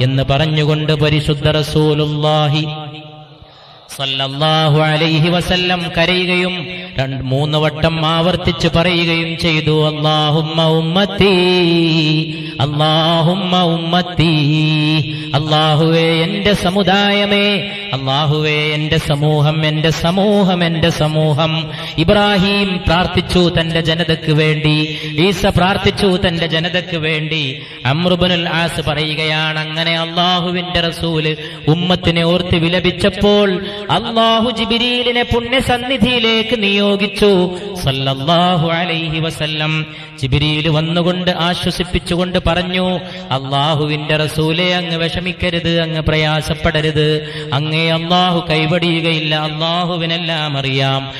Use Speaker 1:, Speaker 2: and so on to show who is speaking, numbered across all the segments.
Speaker 1: എന്ന് പറഞ്ഞുകൊണ്ട് പരിശുദ്ധ റസൂലുള്ളാഹി സല്ലല്ലാഹു അലൈഹി വസല്ലം കരയുകയും രണ്ട് മൂന്ന് വട്ടം ആവർത്തിച്ച് പറയുകയും ചെയ്തു അല്ലാഹുമ്മ ഉമ്മത്തി അല്ലാഹുമ്മ ഉമ്മത്തി അല്ലാഹുവേ എന്റെ സമുദായമേ അല്ലാഹുവേ എന്റെ സമൂഹം എന്റെ സമൂഹം എന്റെ സമൂഹം. ഇബ്രാഹിം പ്രാർത്ഥിച്ചു തന്റെ ജനതക്ക് വേണ്ടി ഈസ പ്രാർത്ഥിച്ചു തന്റെ ജനതക്ക് വേണ്ടി. അമ്രുബനുൽ ആസ് പറയുകയാണ് അങ്ങനെ അള്ളാഹുവിന്റെ റസൂൽ ഉമ്മത്തിനെ ഓർത്ത് വിലപിച്ചപ്പോൾ അള്ളാഹു ജിബിരീലിനെ പുണ്യസന്നിധിയിലേക്ക് നിയോഗിച്ചു. സല്ലല്ലാഹു അലൈഹി വസല്ലം. ജിബിരിയിൽ വന്നുകൊണ്ട് ആശ്വസിപ്പിച്ചുകൊണ്ട് പറഞ്ഞു അള്ളാഹുവിന്റെ റസൂലെ അങ്ങ് വിഷമിക്കരുത് അങ്ങ് പ്രയാസപ്പെടരുത്. അങ്ങേ അള്ളാഹു കൈവടിയുകയില്ല അള്ളാഹുവിനെല്ലാം അറിയാം.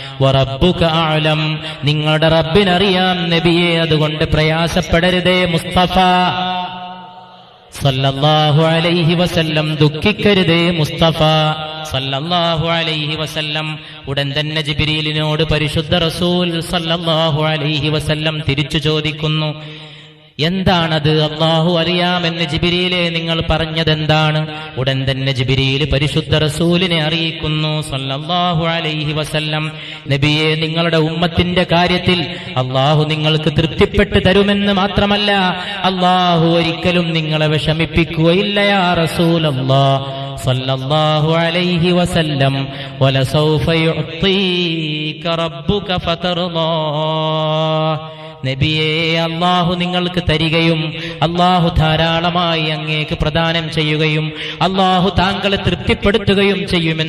Speaker 1: ആലം നിങ്ങളുടെ റബ്ബിനറിയാം നബിയെ അതുകൊണ്ട് പ്രയാസപ്പെടരുതേ മുസ്തഫ. സല്ലല്ലാഹു അലൈഹി വസല്ലം ദുഃഖിക്കരുതേ മുസ്തഫ. സല്ലല്ലാഹു അലൈഹി വസല്ലം. ഉടൻ തന്നെ ജിബിരിലിനോട് പരിശുദ്ധ റസൂൽ സല്ലല്ലാഹു അലൈഹി വസല്ലം തിരിച്ചു ചോദിക്കുന്നു. എന്താണത്? അള്ളാഹു അറിയാമെന്ന് ജിബിരിയിലെ നിങ്ങൾ പറഞ്ഞതെന്താണ്? ഉടൻ തന്നെ ജിബിരിയിൽ പരിശുദ്ധ റസൂലിനെ അറിയിക്കുന്നു. സല്ലല്ലാഹു അലൈഹി വസല്ലം. നബിയെ നിങ്ങളുടെ ഉമ്മത്തിന്റെ കാര്യത്തിൽ അള്ളാഹു നിങ്ങൾക്ക് തൃപ്തിപ്പെട്ട് തരുമെന്ന് മാത്രമല്ല അള്ളാഹു ഒരിക്കലും നിങ്ങളെ വിഷമിപ്പിക്കുകയില്ല യാ റസൂലല്ലാ. സല്ലല്ലാഹു عليه وسلم ولسوف يعطيك ربك فترضى നബിയെ അള്ളാഹു നിങ്ങൾക്ക് തരികയും അള്ളാഹു ധാരാളമായി അങ്ങേക്ക് പ്രദാനം ചെയ്യുകയും അള്ളാഹു താങ്കളെ തൃപ്തിപ്പെടുത്തുകയും ചെയ്യുമെന്ന്